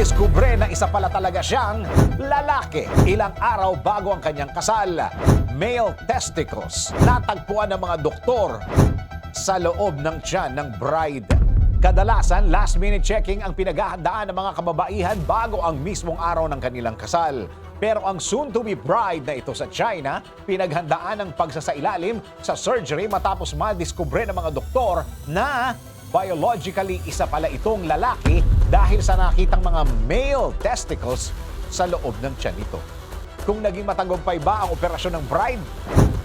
nadiskubre na isa pala talaga siyang lalaki ilang araw bago ang kanyang kasal. Male testicles. Natagpuan ng mga doktor sa loob ng tiyan ng bride. Kadalasan, last-minute checking ang pinaghahandaan ng mga kababaihan bago ang mismong araw ng kanilang kasal. Pero ang soon-to-be bride na ito sa China, pinaghandaan ng pagsasailalim sa surgery matapos madiskubre ng mga doktor na biologically isa pala itong lalaki dahil sa nakitang mga male testicles sa loob ng tiyan nito. Kung naging matagumpay ba ang operasyon ng bride?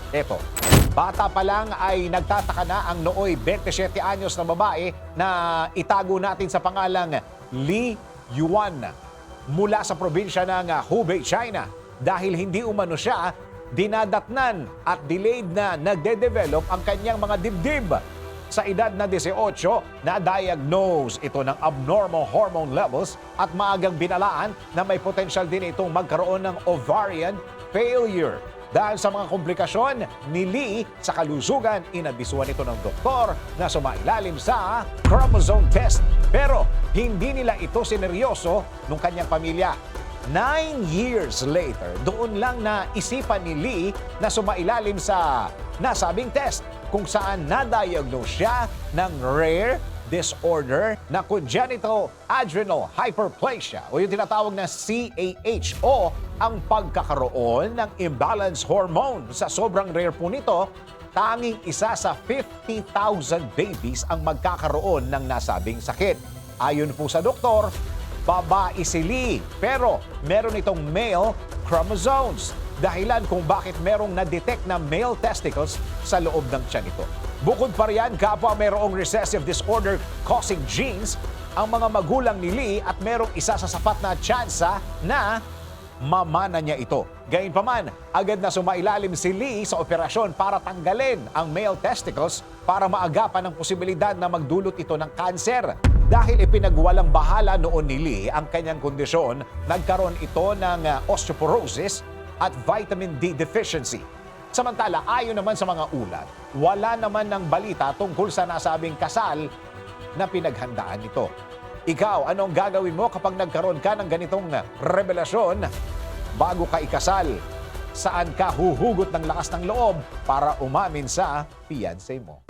Eto, bata pa lang ay nagtataka na ang nooy 27 anyos na babae na itago natin sa pangalang Li Yuan mula sa probinsya ng Hubei, China. Dahil hindi umano siya, dinadatnan at delayed na nagde-develop ang kanyang mga dibdib. Sa edad na 18, na-diagnose ito ng abnormal hormone levels at maagang binalaan na may potential din itong magkaroon ng ovarian failure. Dahil sa mga komplikasyon ni Lee sa kalusugan, inabisuan ito ng doktor na sumailalim sa chromosome test. Pero hindi nila ito sineryoso nung kanyang pamilya. Nine years later, doon lang na isipan ni Lee na sumailalim sa nasabing test kung saan na-diagnose siya ng rare disorder na congenital adrenal hyperplasia o yung tinatawag na CAH ang pagkakaroon ng imbalance hormone. Sa sobrang rare po nito, tanging isa sa 50,000 babies ang magkakaroon ng nasabing sakit. Ayon po sa doktor, babae si Lee pero meron itong male chromosomes dahilan kung bakit merong na-detect na male testicles sa loob ng tiyan nito. Bukod pa riyan, kapwa merong recessive disorder causing genes ang mga magulang ni Lee at merong isa sa sapat na tsansa na mamana niya ito. Gayunpaman, agad na sumailalim si Lee sa operasyon para tanggalin ang male testicles para maagapan ang posibilidad na magdulot ito ng kanser. Dahil ipinagwalang bahala noon ni Lee ang kanyang kondisyon, nagkaroon ito ng uh, osteoporosis at vitamin D deficiency. Samantala, ayon naman sa mga ulat, wala naman ng balita tungkol sa nasabing kasal na pinaghandaan nito. Ikaw, anong gagawin mo kapag nagkaroon ka ng ganitong revelasyon bago ka ikasal? Saan ka huhugot ng lakas ng loob para umamin sa fiancé mo?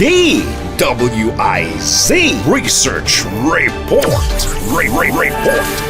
DWIZ Research Report. Re- Re- Report.